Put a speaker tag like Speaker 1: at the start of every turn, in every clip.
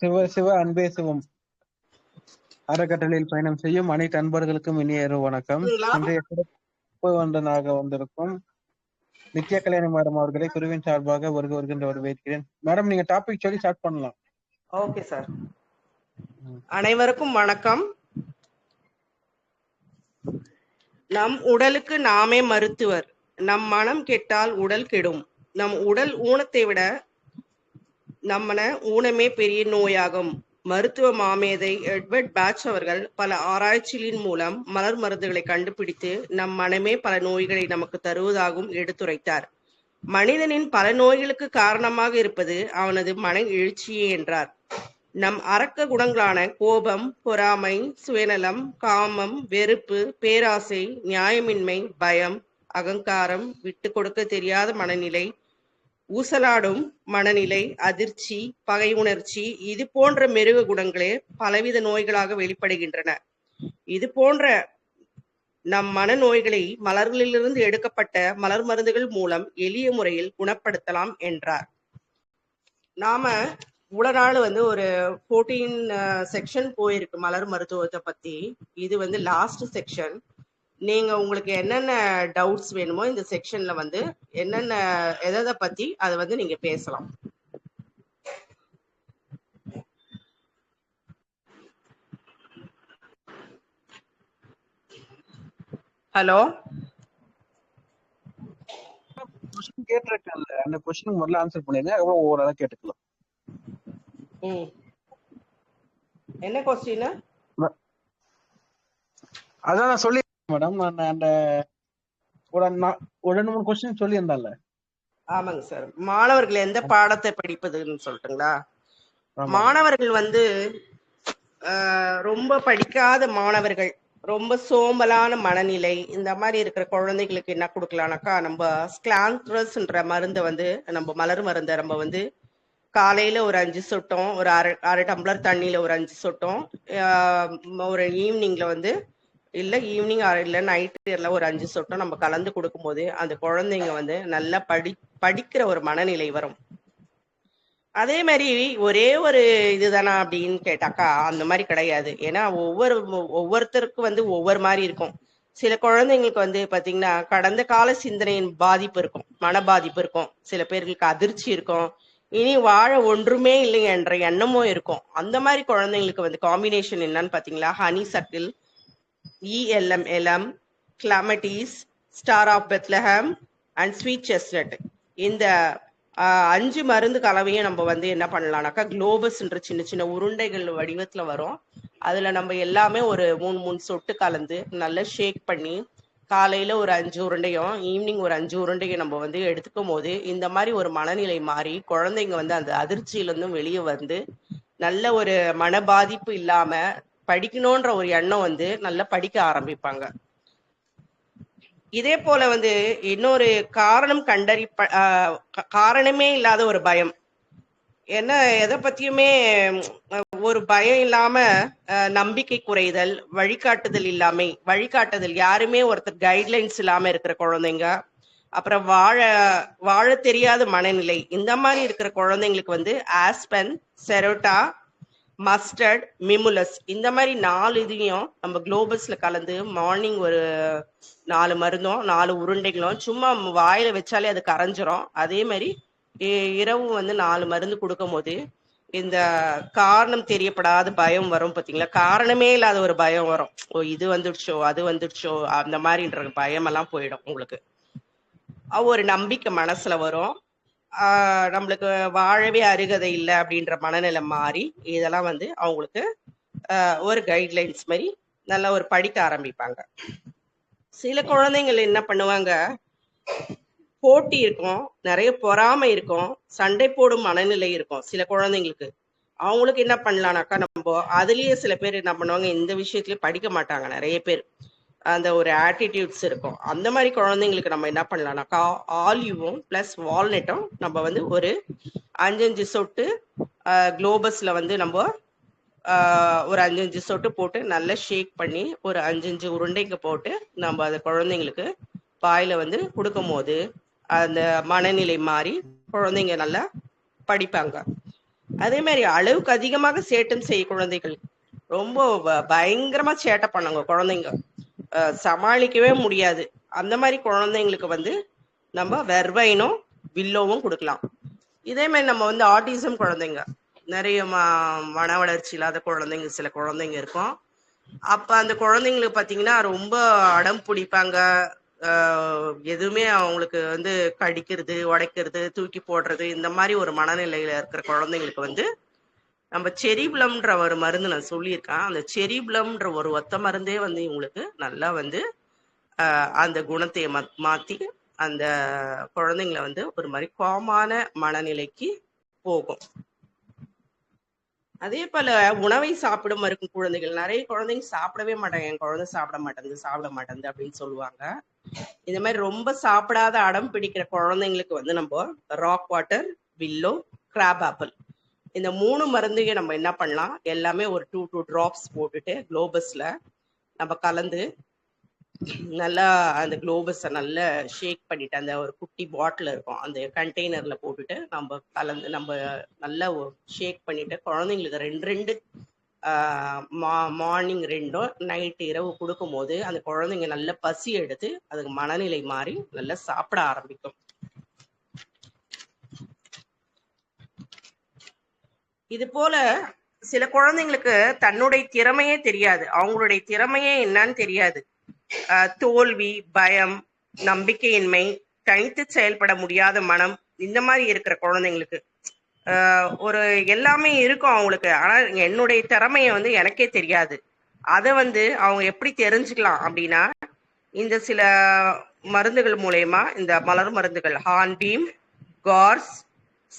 Speaker 1: சிவ சிவ அன்பே சிவம். அறக்கட்டளையில் பயணம் செய்யும் அனைத்து அன்பர்களுக்கும் இனிய வணக்கம்.
Speaker 2: கேக்குதுங்களா?
Speaker 1: இன்றைய சிறப்பு வந்தனாக வந்திருக்கும் நித்யா கல்யாணி மேடம் அவர்களை குருவின் சார்பாக வருக வருகின்ற வரவேற்கிறேன். மேடம் நீங்க டாபிக் சொல்லி ஸ்டார்ட் பண்ணலாம்.
Speaker 2: ஓகே சார் அனைவருக்கும் வணக்கம். நம் உடலுக்கு நாமே மருத்துவர். நம் மனம் கெட்டால் உடல் கெடும். நம் உடல் ஊனத்தை விட நம்மன ஊனமே பெரிய நோயாகும். மருத்துவ மாமேதை எட்வர்ட் பேட்ச் அவர்கள் பல ஆராய்ச்சிகளின் மூலம் மலர் மருந்துகளை கண்டுபிடித்து நம் மனமே பல நோய்களை நமக்கு தருவதாகவும் எடுத்துரைத்தார். மனிதனின் பல நோய்களுக்கு காரணமாக இருப்பது அவனது மன எழுச்சியே என்றார். நம் அரக்க குணங்களான கோபம் பொறாமை சுயநலம் காமம் வெறுப்பு பேராசை நியாயமின்மை பயம் அகங்காரம் விட்டு கொடுக்க தெரியாத மனநிலை ஊசலாடும் மனநிலை அதிர்ச்சி பகை உணர்ச்சி இது போன்ற மெருகு குணங்களே பலவித நோய்களாக வெளிப்படுகின்றன. இது போன்ற நம் மனநோய்களை மலர்களிலிருந்து எடுக்கப்பட்ட மலர் மருந்துகள் மூலம் எளிய முறையில் குணப்படுத்தலாம் என்றார். நாம இவ்வளவு நாள் வந்து ஒரு ஃபோர்டீன் செக்ஷன் uh, போயிருக்கு மலர் மருத்துவத்தை பத்தி. இது வந்து லாஸ்ட் செக்ஷன் நீங்க உங்களுக்கு என்னென்ன டவுட்ஸ் வேணுமோ இந்த செக்ஷன்ல வந்து என்னென்ன எதை பத்தி அதை வந்து நீங்க பேசலாம். ஹலோ
Speaker 1: கொஸ்டின் கேட்டிருக்கேன்ல. அந்த கொஸ்டின் முதல்ல ஆன்சர் பண்ணிருங்க அப்புறம் ஆளா கேட்டுக்கலாம்.
Speaker 2: என்ன கொஸ்டின்
Speaker 1: அதான் நான் சொல்லி மேடம் நான் அந்த ஒரு ரெண்டு மூணு கொஸ்டின் சொல்லியிருந்தேன்ல.
Speaker 2: ஆமாங்க சார். மாணவர்கள் எந்த பாடத்தை படிப்பதுன்னு சொல்லட்டுங்களா. மாணவர்கள் வந்து ரொம்ப படிக்காத மாணவர்கள் ரொம்ப சோம்பலான மனநிலை இந்த மாதிரி இருக்கிற குழந்தைகளுக்கு என்ன கொடுக்கலாம்னாக்கா நம்ம ஸ்கிளாந்த்ரஸ்ன்ற மருந்தை வந்து நம்ம மலர் மருந்தை நம்ம வந்து காலையில ஒரு அஞ்சு சொட்டம் ஒரு அரை அரை டம்ளர் தண்ணியில ஒரு அஞ்சு சொட்டம் ஒரு ஈவினிங்ல வந்து இல்ல ஈவினிங் இல்ல நைட்டு எல்லாம் ஒரு அஞ்சு சொட்டம் நம்ம கலந்து கொடுக்கும் போது அந்த குழந்தைங்க வந்து நல்லா படி படிக்கிற ஒரு மனநிலை வரும். அதே மாதிரி ஒரே ஒரு இதுதானா அப்படின்னு கேட்டாக்கா அந்த மாதிரி கிடையாது. ஏன்னா ஒவ்வொரு ஒவ்வொருத்தருக்கும் வந்து ஒவ்வொரு மாதிரி இருக்கும். சில குழந்தைங்களுக்கு வந்து பாத்தீங்கன்னா கடந்த கால சிந்தனையின் பாதிப்பு இருக்கும் மன பாதிப்பு இருக்கும். சில பேர்களுக்கு அதிர்ச்சி இருக்கும். இனி வாழ ஒன்றுமே இல்லை என்ற எண்ணமும் இருக்கும். அந்த மாதிரி குழந்தைங்களுக்கு வந்து காம்பினேஷன் என்னன்னு பாத்தீங்களா? Honeysuckle ELM Elm, Clematis, star of Bethlehem and sweet Chestnut. இந்த அஞ்சு மருந்து கலவையும் நம்ம வந்து என்ன பண்ணலாம்னாக்கா குளோபஸ்ன்ற சின்ன சின்ன உருண்டைகள் வடிவத்துல வரும் அதுல நம்ம எல்லாமே ஒரு மூணு மூணு சொட்டு கலந்து நல்லா ஷேக் பண்ணி காலையில ஒரு அஞ்சு உருண்டையும் ஈவினிங் ஒரு அஞ்சு உருண்டையும் நம்ம வந்து எடுத்துக்கும் போது இந்த மாதிரி ஒரு மனநிலை மாறி குழந்தைங்க வந்து அந்த அதிர்ச்சியிலிருந்தும் வெளியே வந்து நல்ல ஒரு மன பாதிப்பு இல்லாம படிக்கணும்ன்ற ஒரு எண்ணம் வந்து நல்லா படிக்க ஆரம்பிப்பாங்க. இதே போல வந்து இன்னொரு காரணம் கண்டறி காரணமே இல்லாத ஒரு பயம். என்ன எதை பத்தியுமே ஒரு பயம் இல்லாம நம்பிக்கை குறைதல் வழிகாட்டுதல் இல்லாமை வழிகாட்டுதல் யாருமே ஒருத்தர் கைட்லைன்ஸ் இல்லாம இருக்கிற குழந்தைங்க அப்புறம் வாழ வாழ தெரியாத மனநிலை இந்த மாதிரி இருக்கிற குழந்தைங்களுக்கு வந்து ஆஸ்பன் செரோட்டா மஸ்டர்ட் மிமுலஸ் இந்த மாதிரி நாலு இதையும் நம்ம குளோபஸ்ல கலந்து மார்னிங் ஒரு நாலு மருந்தும் நாலு உருண்டைகளும் சும்மா வாயில வச்சாலே அது கரைஞ்சிரும். அதே மாதிரி இ- இரவு வந்து நாலு மருந்து கொடுக்கும் போது இந்த காரணம் தெரியப்படாத பயம் வரும் பாத்தீங்களா? காரணமே இல்லாத ஒரு பயம் வரும். ஓ இது வந்துடுச்சோ அது வந்துடுச்சோ அந்த மாதிரின்ற பயம் எல்லாம் போயிடும் உங்களுக்கு. ஒரு நம்பிக்கை மனசுல வரும். நம்மளுக்கு வாழவே அருகதை இல்லை அப்படின்ற மனநிலை மாறி இதெல்லாம் வந்து அவங்களுக்கு ஒரு கைட்லைன்ஸ் மாதிரி நல்லா ஒரு படிக்க ஆரம்பிப்பாங்க. சில குழந்தைங்கள் என்ன பண்ணுவாங்க? போட்டி இருக்கும் நிறைய பொறாமை இருக்கும் சண்டை போடும் மனநிலை இருக்கும் சில குழந்தைங்களுக்கு. அவங்களுக்கு என்ன பண்ணலாம்னாக்கா நம்ம அதுலயே சில பேர் என்ன பண்ணுவாங்க இந்த விஷயத்துலயே படிக்க மாட்டாங்க நிறைய பேர். அந்த ஒரு ஆட்டிடியூட்ஸ் இருக்கும். அந்த மாதிரி குழந்தைங்களுக்கு நம்ம என்ன பண்ணலாம்னாக்கா ஆலிவும் ப்ளஸ் வால்நட்டும் நம்ம வந்து ஒரு அஞ்சஞ்சு சொட்டு குளோபஸ்ல வந்து நம்ம ஒரு அஞ்சஞ்சு சொட்டு போட்டு நல்லா ஷேக் பண்ணி ஒரு அஞ்சஞ்சு உருண்டைங்க போட்டு நம்ம அந்த குழந்தைங்களுக்கு பாயில வந்து கொடுக்கும் போது அந்த மனநிலை மாறி குழந்தைங்க நல்லா படிப்பாங்க. அதே மாதிரி அளவுக்கு அதிகமாக சேட்டம் செய்ய குழந்தைகள் ரொம்ப ப- பயங்கரமா சேட்டை பண்ணுங்க குழந்தைங்க. சமாளிக்கவே முடியாது. அந்த மாதிரி குழந்தைங்களுக்கு வந்து நம்ம வெர்வைனும் வில்லோவும் கொடுக்கலாம். இதே மாதிரி நம்ம வந்து ஆட்டிசம் குழந்தைங்க. நிறைய ம மன வளர்ச்சி இல்லாத குழந்தைங்க சில குழந்தைங்க இருக்கும். அப்ப அந்த குழந்தைங்களுக்கு பாத்தீங்கன்னா ரொம்ப அடம் பிடிப்பாங்க. எதுவுமே அவங்களுக்கு வந்து கடிக்கிறது உடைக்கிறது தூக்கி போடுறது இந்த மாதிரி ஒரு மனநிலையில இருக்கிற குழந்தைங்களுக்கு வந்து நம்ம செரிப்ளம்ன்ற ஒரு மருந்து நான் சொல்லியிருக்கேன். அந்த செரிப்ளம்ன்ற ஒரு ஒத்த மருந்தே வந்து இவங்களுக்கு நல்லா வந்து அந்த குணத்தை மா- மாத்தி அந்த குழந்தைங்களை வந்து ஒரு மாதிரி காமான மனநிலைக்கு போகும். அதே போல உணவை சாப்பிடும் இருக்கும் குழந்தைகள் நிறைய குழந்தைங்க சாப்பிடவே மாட்டாங்க. என் குழந்தை சாப்பிட மாட்டேங்குது சாப்பிட மாட்டேங்குது அப்படின்னு சொல்லுவாங்க. இந்த மாதிரி ரொம்ப சாப்பிடாத அடம் பிடிக்கிற குழந்தைங்களுக்கு வந்து நம்ம rock water willow crab apple இந்த மூணு மருந்தையும் நம்ம என்ன பண்ணலாம்? எல்லாமே ஒரு டூ டூ டிராப்ஸ் போட்டுட்டு குளோபஸ்ல நம்ம கலந்து நல்லா அந்த குளோபஸை நல்லா ஷேக் பண்ணிட்டு அந்த ஒரு குட்டி பாட்டில் இருக்கும். அந்த கண்டெய்னர்ல போட்டுட்டு நம்ம கலந்து நம்ம நல்லா ஷேக் பண்ணிட்டு குழந்தைங்களுக்கு ரெண்டு ரெண்டு மா மார்னிங் ரெண்டும் நைட் இரவு கொடுக்கும்போது அந்த குழந்தைங்க நல்ல பசி எடுத்து அதுக்கு மனநிலை மாறி நல்லா சாப்பிட ஆரம்பிக்கும். இது போல சில குழந்தைங்களுக்கு தன்னுடைய திறமையே தெரியாது. அவங்களுடைய திறமையே என்னன்னு தெரியாது. ஆஹ் தோல்வி பயம் நம்பிக்கையின்மை தனித்து செயல்பட முடியாத மனம் இந்த மாதிரி இருக்கிற குழந்தைங்களுக்கு. ஆஹ் ஒரு எல்லாமே இருக்கும் அவங்களுக்கு. ஆனா என்னுடைய திறமைய வந்து எனக்கே தெரியாது. அதை வந்து அவங்க எப்படி தெரிஞ்சுக்கலாம் அப்படின்னா இந்த சில மருந்துகள் மூலயமா இந்த மலர் மருந்துகள் ஹான்பீம் கார்ஸ்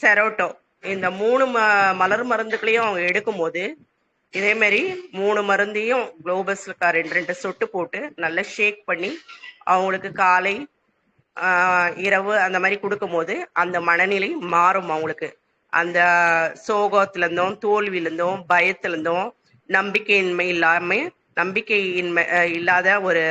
Speaker 2: செரோட்டோ இந்த மூணு ம மலர் மருந்துகளையும் அவங்க எடுக்கும்போது இதே மாதிரி மூணு மருந்தையும் குளோபஸ்ல ரெண்டு ரெண்டு சொட்டு போட்டு நல்லா ஷேக் பண்ணி அவங்களுக்கு காலை இரவு அந்த மாதிரி கொடுக்கும்போது அந்த மனநிலை மாறும் அவங்களுக்கு. அந்த சோகத்துல தோல்வியிலிருந்தும் தோல்வியில நம்பிக்கையின்மை இல்லாம நம்பிக்கையின்மை இல்லாத ஒரு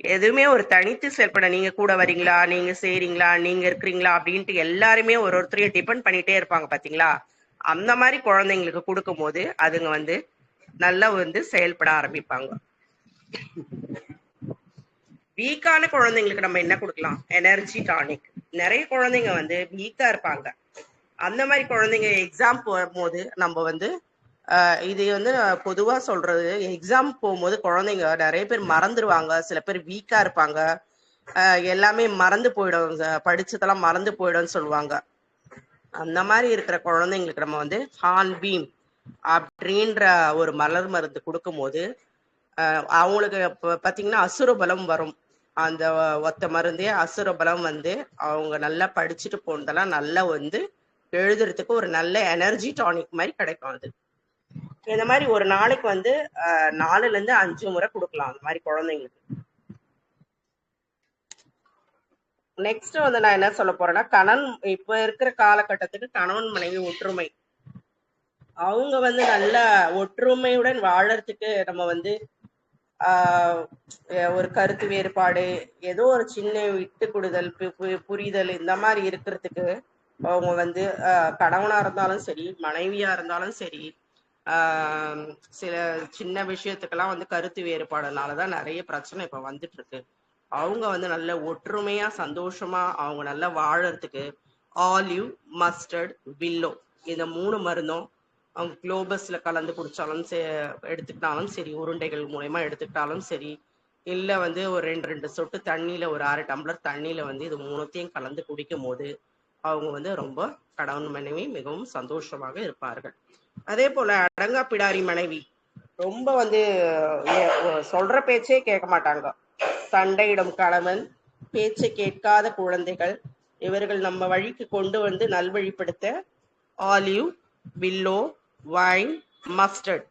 Speaker 2: எதுவுமே ஒரு தனித்து செயல்பட நீங்க கூட வரீங்களா? நீங்க செய்றீங்களா? நீங்க இருக்கிறீங்களா? அப்படின்ட்டு எல்லாருமே ஒரு ஒருத்தரையும் டிபெண்ட் பண்ணிட்டே இருப்பாங்க பாத்தீங்களா? அந்த மாதிரி குழந்தைங்களுக்கு கொடுக்கும் போது அதுங்க வந்து நல்லா வந்து செயல்பட ஆரம்பிப்பாங்க. வீக்கான குழந்தைங்களுக்கு நம்ம என்ன கொடுக்கலாம்? எனர்ஜி டானிக் நிறைய குழந்தைங்க வந்து வீக்கா இருப்பாங்க. அந்த மாதிரி குழந்தைங்க எக்ஸாம் போகும்போது நம்ம வந்து இது வந்து நான் பொதுவாக சொல்றது எக்ஸாம் போகும்போது குழந்தைங்க நிறைய பேர் மறந்துடுவாங்க சில பேர் வீக்கா இருப்பாங்க. எல்லாமே மறந்து போயிடும் படிச்சதெல்லாம் மறந்து போயிடும்னு சொல்லுவாங்க. அந்த மாதிரி இருக்கிற குழந்தைங்களுக்கு நம்ம வந்து ஹான் பீம் அப்படின்ற ஒரு மலர் மருந்து கொடுக்கும்போது அவங்களுக்கு பார்த்தீங்கன்னா அசுரபலம் அசுர பலம் வரும். அந்த ஒத்த மருந்தே அசுரபலம் வந்து அவங்க நல்லா படிச்சுட்டு போனதெல்லாம் நல்லா வந்து எழுதுறதுக்கு ஒரு நல்ல எனர்ஜி டானிக் மாதிரி கிடைக்கும் அது. இந்த மாதிரி ஒரு நாளைக்கு வந்து நாலுல இருந்து அஞ்சு முறை கொடுக்கலாம் அந்த மாதிரி குழந்தைங்களுக்கு. நெக்ஸ்ட் வந்து நான் என்ன சொல்ல போறேன்னா கணவன் இப்ப இருக்கிற காலகட்டத்துக்கு கணவன் மனைவி ஒற்றுமை. அவங்க வந்து நல்ல ஒற்றுமையுடன் வாழறதுக்கு நம்ம வந்து ஒரு கருத்து வேறுபாடு ஏதோ ஒரு சின்ன விட்டு கொடுதல் பு- புரிதல் இந்த மாதிரி இருக்கிறதுக்கு அவங்க வந்து கணவனா இருந்தாலும் சரி மனைவியா இருந்தாலும் சரி சில சின்ன விஷயத்துக்கெல்லாம் வந்து கருத்து வேறுபாடுனால தான் நிறைய பிரச்சனை இப்போ வந்துட்டு இருக்கு அவங்க வந்து நல்ல ஒற்றுமையா சந்தோஷமா அவங்க நல்லா வாழறதுக்கு ஆலிவ் மஸ்டர்ட் வில்லோ இந்த மூணு மருந்தும் அவங்க குளோபஸ்ல கலந்து குடிச்சாலும் சே எடுத்துக்கிட்டாலும் சரி உருண்டைகள் மூலயமா எடுத்துக்கிட்டாலும் சரி இல்லை வந்து ஒரு ரெண்டு ரெண்டு சொட்டு தண்ணியில ஒரு அரை டம்ளர் தண்ணியில வந்து இது மூணுத்தையும் கலந்து குடிக்கும் போது அவங்க வந்து ரொம்ப கடவுள் மனைவி மிகவும் சந்தோஷமாக இருப்பார்கள். அதே போல அடங்கா பிடாரி மனைவி. ரொம்ப வந்து சொல்ற பேச்சே கேட்க மாட்டாங்க. சண்டையிடும் கணவன் பேச்சை கேட்காத குழந்தைகள் இவர்கள் நம்ம வழிக்கு கொண்டு வந்து நல்வழிப்படுத்த ஆலிவ் வில்லோ வைன் மஸ்டர்ட்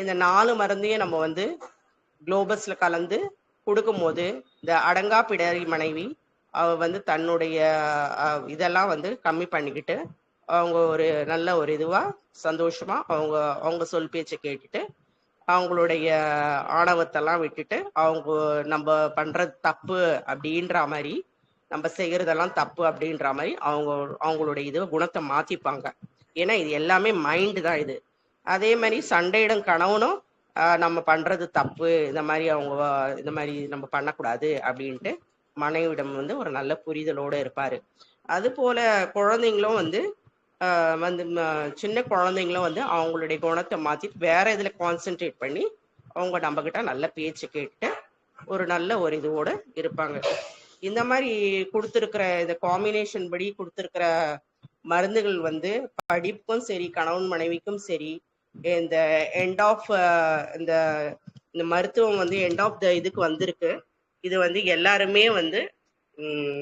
Speaker 2: இந்த நாலு மருந்தையும் நம்ம வந்து குளோபஸ்ல கலந்து கொடுக்கும்போது இந்த அடங்கா பிடாரி மனைவி அவ வந்து தன்னுடைய இதெல்லாம் வந்து கம்மி பண்ணிக்கிட்டு அவங்க ஒரு நல்ல ஒரு இதுவா சந்தோஷமா அவங்க அவங்க சொல் பேச்சை கேட்டுட்டு அவங்களுடைய ஆணவத்தெல்லாம் விட்டுட்டு அவங்க நம்ம பண்றது தப்பு அப்படின்ற மாதிரி நம்ம செய்யறதெல்லாம் தப்பு அப்படின்ற மாதிரி அவங்க அவங்களுடைய இது குணத்தை மாத்திப்பாங்க. ஏன்னா இது எல்லாமே மைண்டு தான் இது. அதே மாதிரி சண்டையிடும் கணவனும் நம்ம பண்றது தப்பு இந்த மாதிரி அவங்க இந்த மாதிரி நம்ம பண்ணக்கூடாது அப்படின்ட்டு மனைவிடம் வந்து ஒரு நல்ல புரிதலோடு இருப்பாரு. அது போல குழந்தைங்களும் வந்து வந்து ம- சின்ன குழந்தைங்களும் வந்து அவங்களுடைய குணத்தை மாற்றிட்டு வேற இதில் கான்சென்ட்ரேட் பண்ணி அவங்க நம்ம கிட்ட நல்ல பேச்சு கேட்டு ஒரு நல்ல ஒரு இதுவோடு இருப்பாங்க. இந்த மாதிரி கொடுத்துருக்கிற இந்த காம்பினேஷன் படி கொடுத்துருக்கிற மருந்துகள் வந்து படிப்புக்கும் சரி கணவன் மனைவிக்கும் சரி இந்த எண்ட் ஆஃப் இந்த இந்த மருத்துவம் வந்து எண்ட் ஆஃப் த இதுக்கு வந்திருக்கு. இது வந்து எல்லாருமே வந்து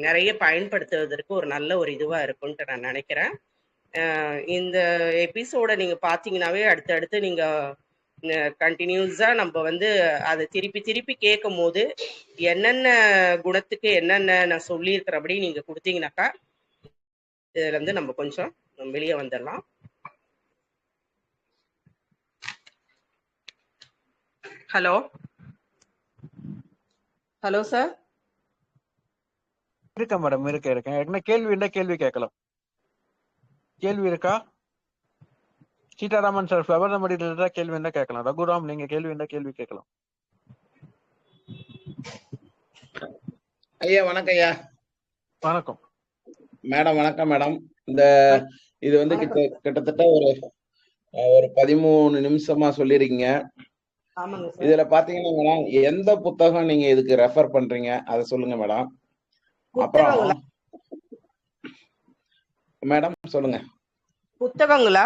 Speaker 2: நிறைய பயன்படுத்துவதற்கு ஒரு நல்ல ஒரு இதுவாக இருக்கும்ன்ட்டு நான் நினைக்கிறேன். இந்த எபிசோட நீங்க பாத்தீங்கன்னாவே அடுத்தடுத்து நீங்க கண்டினியூஸா நம்ம வந்து அதை திருப்பி திருப்பி கேட்கும் போது என்னென்ன குணத்துக்கு என்னென்ன நான் சொல்லியிருக்கிறபடி நீங்க கொடுத்தீங்கன்னாக்கா இதுல இருந்து நம்ம கொஞ்சம் வெளியே வந்துடலாம் ஹலோ? Hello sir?
Speaker 1: இருக்கேன் மேடம் இருக்க இருக்கேன். என்ன கேள்வி என்ன கேள்வி கேட்கலாம். கேள்வி இருக்கா? சீதாராமன் சார் ஃபிளவர் நம்பர் ரிலேட்டடா கேள்வி என்ன கேட்கலாம். ரகுராம் நீங்க கேள்வி என்ன கேள்வி கேட்கலாம்.
Speaker 3: ஐயா வணக்கம் ஐயா.
Speaker 1: வணக்கம்.
Speaker 3: மேடம் வணக்கம் மேடம். இந்த இது வந்து கிட்ட கிட்டத்தட்ட ஒரு ஒரு பதிமூணு நிமிஷமா சொல்லிருக்கீங்க
Speaker 2: ஆமாங்க சார்
Speaker 3: இதுல பாத்தீங்கன்னா மேடம் எந்த புத்தகம் நீங்க இதுக்கு ரெஃபர் பண்றீங்க? அதை சொல்லுங்க மேடம். அப்புறம் மேடம் சொல்லுங்க.
Speaker 2: புத்தகங்களா?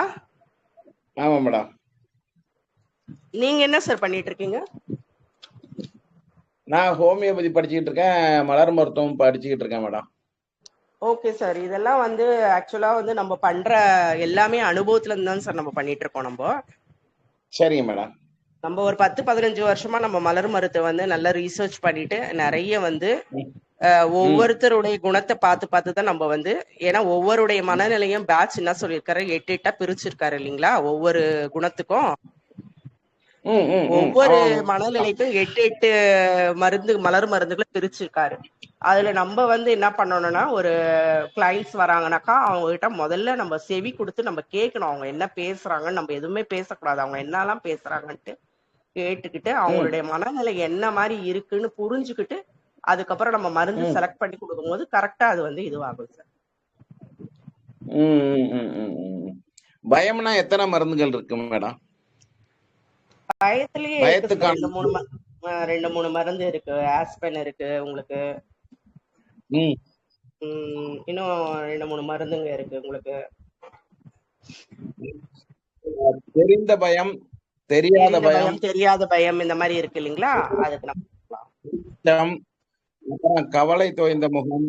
Speaker 3: ஆமா மேடம்
Speaker 2: நீங்க என்ன சார் பண்ணிட்டு இருக்கீங்க
Speaker 3: நான் ஹோமியோபதி படிச்சுக்கிட்டு இருக்கேன் மலர் மருத்துவம் படிச்சுக்கிட்டு இருக்கேன் மேடம்.
Speaker 2: Okay sir. இதெல்லாம் வந்து ஆக்சுவலா வந்து நம்ம பண்ற எல்லாமே அனுபவத்துல இருந்து தான் சார் நம்ம பண்ணிட்டு இருக்கோம் நம்ம.
Speaker 3: சரிங்க மேடம்.
Speaker 2: நம்ம ஒரு பத்து பதினஞ்சு வருஷமா நம்ம மலர் மருத்துவம் வந்து நல்லா ரீசர்ச் பண்ணிட்டு நிறைய வந்து ஒவ்வொருத்தருடைய குணத்தை பார்த்து பார்த்து தான் நம்ம வந்து ஏன்னா ஒவ்வொருடைய மனநிலையும் பேட்ச் என்ன சொல்லியிருக்காரு? எட்டு எட்டா பிரிச்சிருக்காரு இல்லைங்களா? ஒவ்வொரு குணத்துக்கும். ஒவ்வொரு. மனநிலைக்கும் எட்டு எட்டு மருந்து மலர் மருந்துகளை பிரிச்சிருக்காரு. அதுல நம்ம வந்து என்ன பண்ணணும்னா ஒரு கிளைண்ட்ஸ் வராங்கனாக்கா அவங்க கிட்ட முதல்ல நம்ம செவி கொடுத்து நம்ம கேட்கணும். அவங்க என்ன பேசுறாங்கன்னு நம்ம எதுவுமே பேசக்கூடாது. அவங்க என்னெல்லாம் பேசுறாங்கன்ட்டு கேட்டுக்கிட்டு அவங்களுடைய மனநிலை என்ன மாதிரி இருக்குன்னு புரிஞ்சுக்கிட்டு அதுக்கப்புறம் நம்ம மருந்து. செலக்ட் பண்ணி கொடுக்கும்போது கரெக்டா அது வந்து இதுவாகும் சார்.
Speaker 3: பயம்னா எத்தனை மருந்துகள் இருக்கு மேடம்?
Speaker 2: பயத்திலேயே ரெண்டு மூணு ரெண்டு மூணு மருந்து இருக்கு. ஆஸ்பென் இருக்கு உங்களுக்கு. இன்னும் ரெண்டு மூணு மருந்துங்க இருக்கு உங்களுக்கு.
Speaker 3: தெரிந்த பயம் தெரியாத பயம்.
Speaker 2: தெரியாத பயம் இந்த மாதிரி இருக்கு இல்லைங்களா? அதுக்கு நம்ம
Speaker 3: அப்புறம் கவலை தோய்ந்த முகம்.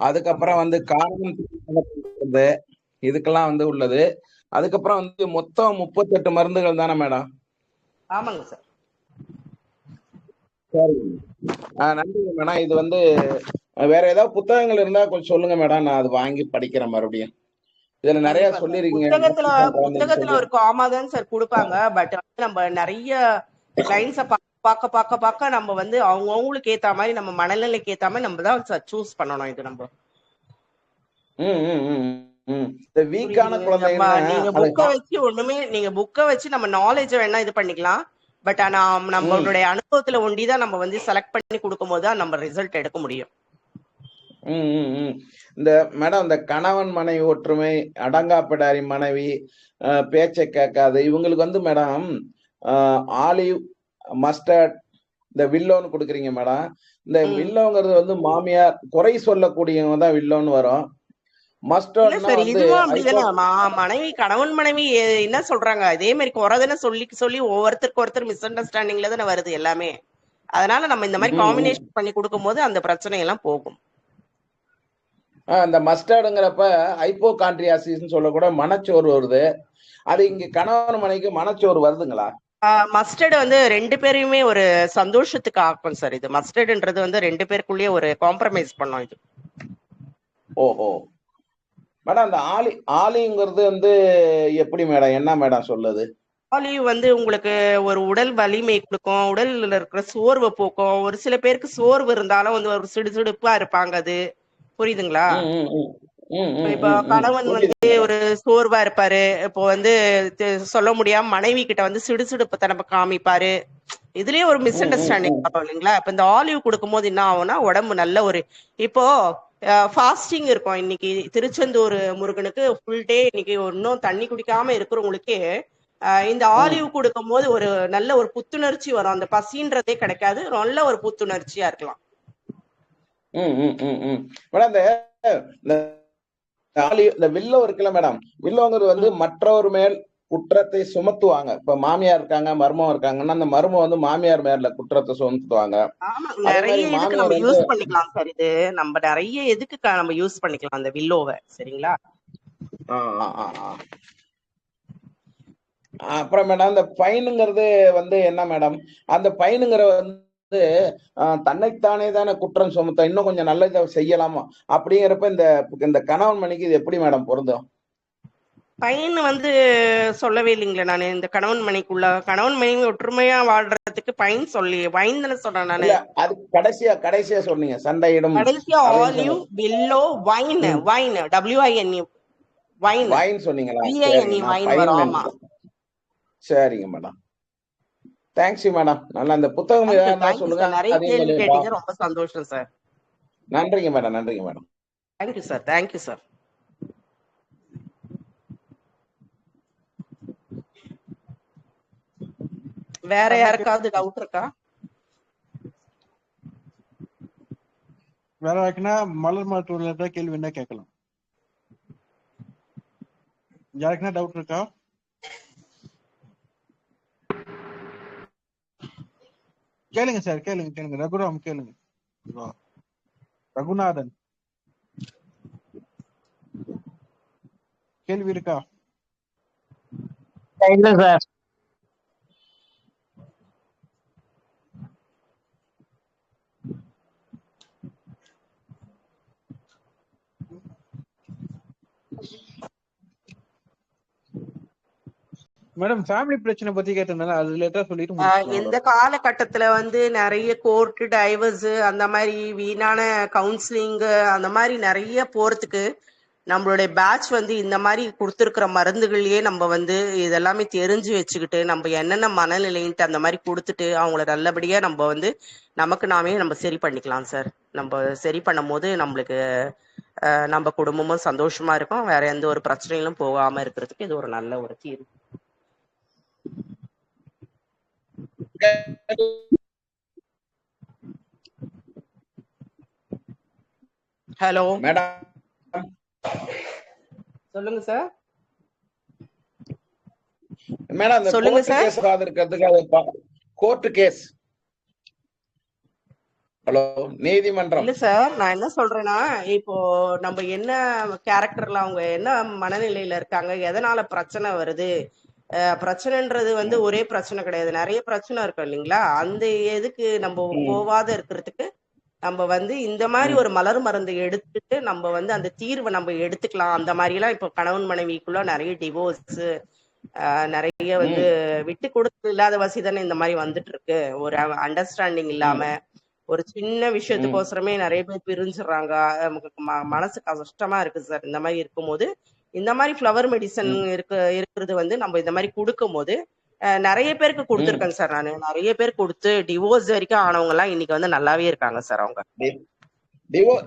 Speaker 3: அதுக்கப்புறம் வந்து காரணம் இதுக்கெல்லாம் வந்து உள்ளது. அதுக்கப்புறம் வந்து மொத்தம் முப்பத்தெட்டு மருந்துகள் தானே மேடம்?
Speaker 2: ஆமாங்க சார்.
Speaker 3: சரி. நன்றி மேடம். இது வந்து வேற ஏதாவது புத்தகங்கள் இருந்தா கொஞ்சம் சொல்லுங்க மேடம். நான் அது வாங்கி படிக்கிறேன் மறுபடியும். இதுல நிறைய சொல்லிருக்கீங்க
Speaker 2: புத்தகத்துல புத்தகத்துல ஒரு காமா தான் சார் கொடுப்பாங்க. பட் வந்து நம்ம நிறைய கிளைண்ட்ஸ பார்க்க பார்க்க பார்க்க நம்ம வந்து அவங்க அவங்களுக்கு ஏத்த மாதிரி நம்ம மனநிலைக்கு ஏத்த மாதிரி நம்ம தான் சூஸ் பண்ணணும் இது நம்ம. நீங்க புக்கை வச்சு ஒண்ணுமே நீங்க புக்கை வச்சு நம்ம நாலேஜ வேணா இது பண்ணிக்கலாம். பட் ஆனா நம்மளுடைய அனுபவத்துல ஒண்டிதான் நம்ம வந்து செலக்ட் பண்ணி கொடுக்கும்போது தான் நம்ம ரிசல்ட் எடுக்க முடியும்.
Speaker 3: இந்த மேடம் இந்த கணவன் மனைவி ஒற்றுமை அடங்காப்பிடாரி மனைவி பேச்சை கேட்காது. இவங்களுக்கு வந்து மேடம் ஆலிவ் மஸ்டர்ட் இந்த வில்லோன்னு கொடுக்குறீங்க மேடம் இந்த வில்லோங்கிறது வந்து மாமியார் குறை சொல்லக்கூடியவங்க தான் வில்லோன்னு வரும்.
Speaker 2: மனைவி கணவன் மனைவி என்ன சொல்றாங்க? இதே மாதிரி குறைதானே சொல்லி சொல்லி ஒவ்வொருத்தருக்கு ஒருத்தர் மிஸ் அண்டர்ஸ்டாண்டிங்ல தானே வருது எல்லாமே. அதனால நம்ம இந்த மாதிரி. காம்பினேஷன் பண்ணி கொடுக்கும்போது அந்த பிரச்சனை எல்லாம் போகும்
Speaker 3: இந்த மஸ்டர்டுங்கிறப்ப ஹைப்போகான்ட்ரியாசிஸ்ன்னு சொல்லக்கூட மனச்சோறு வருது. அது இங்க கணவன் மனைவிக்கு மனச்சோறு வருதுங்களா?
Speaker 2: மஸ்டர்டு வந்து ரெண்டு பேரையுமே ஒரு சந்தோஷத்துக்கு ஆக்கும் சார் இது மஸ்டர்டுன்றது வந்து ரெண்டு பேருக்குள்ளேயே ஒரு காம்ப்ரமைஸ் பண்ணும் இது.
Speaker 3: ஓஹோ. மேடம் அந்த ஆலி ஆலிங்கிறது வந்து எப்படி மேடம் என்ன மேடம் சொல்லுது?
Speaker 2: ஆலிவ் வந்து உங்களுக்கு ஒரு உடல் வலிமை கொடுக்கும் உடல்ல இருக்கிற சோர்வை போக்கும். ஒரு சில பேருக்கு சோர்வு இருந்தாலும் வந்து ஒரு சிடுசிடுப்பா இருப்பாங்க அது. புரியுதுங்களா? இப்போ. கணவன் வந்து. ஒரு சோர்வா இருப்பாரு இப்போ வந்து சொல்ல முடியாம மனைவி கிட்ட வந்து சிடுசிடுப்பு தனப்ப காமிப்பாரு இதுலயே ஒரு மிஸ் அண்டர்ஸ்டாண்டிங்
Speaker 3: ம்.
Speaker 2: வரும் இல்லைங்களா இப்ப இந்த ஆலிவ் கொடுக்கும்போது என்ன ஆகும்னா உடம்பு நல்ல ஒரு இப்போ ஃபாஸ்டிங் இருக்கும் இன்னைக்கு திருச்செந்தூர் முருகனுக்கு ஃபுல் டே இன்னைக்கு ஒன்னும் தண்ணி குடிக்காம இருக்கிறவங்களுக்கே இந்த. ஆலிவ் கொடுக்கும்போது ஒரு நல்ல ஒரு புத்துணர்ச்சி வரும் அந்த பசின்றதே கிடைக்காது நல்ல ஒரு புத்துணர்ச்சியா இருக்கலாம்.
Speaker 3: மேடம் இந்த இந்த வில்லோ இருக்குல்ல மேடம் வில்லோங்கிறது வந்து மற்றவர் மேல் குற்றத்தை சுமத்துவாங்க. இப்ப மாமியார் இருக்காங்க மருமம் இருக்காங்கன்னா அந்த மருமம் வந்து மாமியார் மேல குற்றத்தை சுமத்துவாங்க.
Speaker 2: நம்ம யூஸ் பண்ணிக்கலாம் சார் இது. நம்ம நிறைய எதுக்கு நம்ம யூஸ் பண்ணிக்கலாம் அந்த வில்லோவை சரிங்களா.
Speaker 3: அப்புறம் மேடம் இந்த பையனுங்கிறது வந்து என்ன மேடம் அந்த பையனுங்கிற வந்து தன்னைத்தானே தானே குற்றம் சுமத்த இன்னும் கொஞ்சம் நல்லதை செய்யலாமா? அப்படிங்கிறப்ப இந்த இந்த கணவன் மணிக்கு இது எப்படி மேடம் பொருந்தும்?
Speaker 2: பையன் வந்து சொல்லவே இல்லைங்களே நான். இந்த கணவன் மனைக்குள்ள கணவன் மனைவி ஒற்றுமையா வாழ்றதுக்கு பையன் சொல்லி தானே சொல்றேன் நானு.
Speaker 3: அது கடைசியா கடைசியா சொன்னீங்க சண்டையிடும்
Speaker 2: கடைசியா olive willow vine. Vine W I N E vine
Speaker 3: vine சொன்னீங்களா? சரிங்க
Speaker 2: விஐஎன்இ
Speaker 3: நான்
Speaker 2: வைன்
Speaker 3: பையன்
Speaker 2: வரும் ஆமா
Speaker 3: நினைச்சேன் சரிங்க மேடம் தேங்க்ஸ் மேடம் நல்லா அந்த புத்தகம் ஏதாவது சொல்லுங்க.
Speaker 2: நிறைய கேள்வி கேட்டீங்க. ரொம்ப சந்தோஷம் சார்
Speaker 3: நன்றிங்க மேடம் நன்றிங்க madam
Speaker 2: thank you sir thank you sir வேற
Speaker 1: வேற
Speaker 2: யாருக்காவது டவுட் இருக்கா?
Speaker 1: வேற யாருக்குன்னா மலர் ஏதாவது கேள்வி என்ன கேட்கலாம். யாருக்குன்னா டவுட் இருக்கா? கேளுங்க சார் கேளுங்க கேளுங்க. ரகுராம் கேளுங்க. ரகுநாதன். கேள்வி இருக்கா?
Speaker 4: இல்ல சார்.
Speaker 1: மேடம் ஃபேமிலி பிரச்சனை பத்தி கேட்டிருந்தால அது ரிலேட்டா சொல்லிட்டு
Speaker 2: இந்த காலகட்டத்துல வந்து நிறைய கோர்ட் டைவர்ஸ் அந்த மாதிரி வீணான கவுன்சிலிங் அந்த மாதிரி நிறைய போறதுக்கு நம்மளுடைய பேட்ச் வந்து இந்த மாதிரி கொடுத்துருக்கிற மருந்துகள்லயே நம்ம வந்து இதெல்லாமே தெரிஞ்சு வச்சுக்கிட்டு நம்ம என்னென்ன மனநிலைன்ட்டு அந்த மாதிரி கொடுத்துட்டு அவங்கள நல்லபடியா நம்ம வந்து நமக்கு நாமே நம்ம சரி பண்ணிக்கலாம் சார். நம்ம சரி பண்ணும் போது நம்மளுக்கு நம்ம குடும்பமும் சந்தோஷமா இருக்கும். வேற எந்த ஒரு பிரச்சனைகளும் போகாம இருக்கிறதுக்கு இது ஒரு நல்ல ஒரு தீர்வு. ஹலோ.
Speaker 3: மேடம்.
Speaker 2: சொல்லுங்க சார்.
Speaker 3: மேடம் அந்த
Speaker 2: சொல்லுங்க
Speaker 3: கேஸ் அது கோர்ட் கேஸ் ஹலோ நீதிமன்றம்.
Speaker 2: இல்ல சார். நான் என்ன சொல்றேன்னா இப்போ நம்ம என்ன கேரக்டர்ல அவங்க என்ன மனநிலையில இருக்காங்க எதனால பிரச்சனை வருது பிரச்சனைன்றது வந்து ஒரே பிரச்சனை கிடையாது. நிறைய பிரச்சனை இருக்கும் இல்லைங்களா? அந்த எதுக்கு நம்ம போவாத இருக்கிறதுக்கு நம்ம வந்து இந்த மாதிரி ஒரு மலர் மருந்து எடுத்துட்டு நம்ம வந்து அந்த தீர்வை நம்ம எடுத்துக்கலாம். அந்த மாதிரி எல்லாம் இப்போ கணவன் மனைவிக்குள்ள நிறைய டிவோர்ஸ் நிறைய வந்து விட்டு கொடுத்து இல்லாத வசி தானே இந்த மாதிரி வந்துட்டு இருக்கு ஒரு அண்டர்ஸ்டாண்டிங் இல்லாம ஒரு சின்ன விஷயத்துக்கோசரமே நிறைய பேர் பிரிஞ்சிடுறாங்க நமக்கு மனசு கஷ்டமா இருக்கு சார். இந்த மாதிரி இருக்கும்போது இந்த மாதிரி ஃப்ளவர் மெடிசன் இருக்கு இருக்கிறது வந்து நம்ம இந்த மாதிரி கொடுக்கும்போது அஹ், நிறைய பேருக்கு
Speaker 3: ம்.
Speaker 2: கொடுத்துருக்கேன் சார் நான். நிறைய பேர் கொடுத்து டிவோர்ஸ் வரைக்கும் ஆனவங்க எல்லாம் இன்னைக்கு வந்து நல்லாவே இருக்காங்க சார் அவங்க.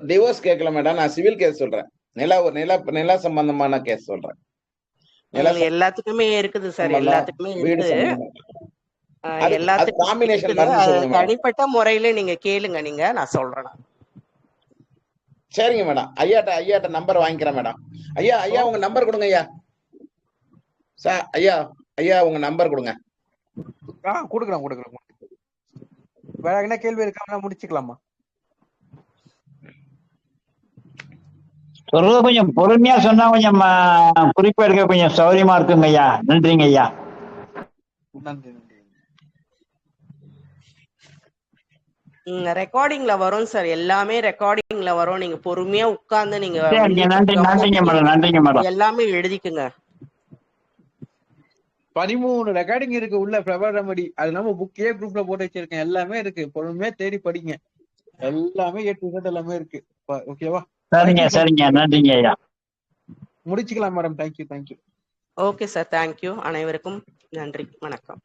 Speaker 3: டிவோர்ஸ் கேட்கல மேடம் நான் சிவில் கேஸ் சொல்றேன். நில நில நில சம்பந்தமான கேஸ் சொல்றேன்.
Speaker 2: எல்லாத்துக்குமே இருக்குது சார். எல்லாத்துக்குமே இருக்குது. எல்லாத்துக்கும் தனிப்பட்ட முறையில நீங்க கேளுங்க நீங்க. நான் சொல்றேன்.
Speaker 3: சரிங்க மேடம் ஐயாட்ட ஐயாட்ட நம்பர் வாங்கிக்கிறேன் மேடம் ஐயா ஐயா உங்க நம்பர் கொடுங்க ஐயா. சார் ஐயா ஐயா உங்க நம்பர் கொடுங்க.
Speaker 1: ஆ கொடுக்குறேன் கொடுக்குறேன் வேற என்ன கேள்வி இருக்காம முடிச்சுக்கலாமா?
Speaker 4: சொல்றது கொஞ்சம் பொறுமையா சொன்னா கொஞ்சம் ஆ, குறிப்பா எடுக்க கொஞ்சம் சௌரியமா இருக்குங்க ஐயா. நன்றிங்க ஐயா.
Speaker 1: நன்றி
Speaker 2: ரெக்கார்டிங்ல வரும் சார் எல்லாமே ரெக்கார்டிங்ல வரும். நீங்க பொறுமையா உட்கார்ந்து நீங்க
Speaker 4: சரிங்க நன்றி நன்றிங்க மேடம் நன்றிங்க மேடம்.
Speaker 2: எல்லாமே எழுதிக்குங்க.
Speaker 1: பதிமூணு ரெக்கார்டிங் இருக்கு உள்ள ஃபிளவர் ரெமடி அது நம்ம புக்கே குரூப்ல போட்டு வச்சிருக்கேன். எல்லாமே இருக்கு. பொறுமையா தேடி படிங்க. எல்லாமே ஏ டு எல்லாமே இருக்கு. ஓகேவா
Speaker 4: சரிங்க சரிங்க. நன்றிங்க ஐயா.
Speaker 1: முடிச்சுக்கலாம் madam thank you thank you
Speaker 2: okay sir thank you அனைவருக்கும் நன்றி. வணக்கம்.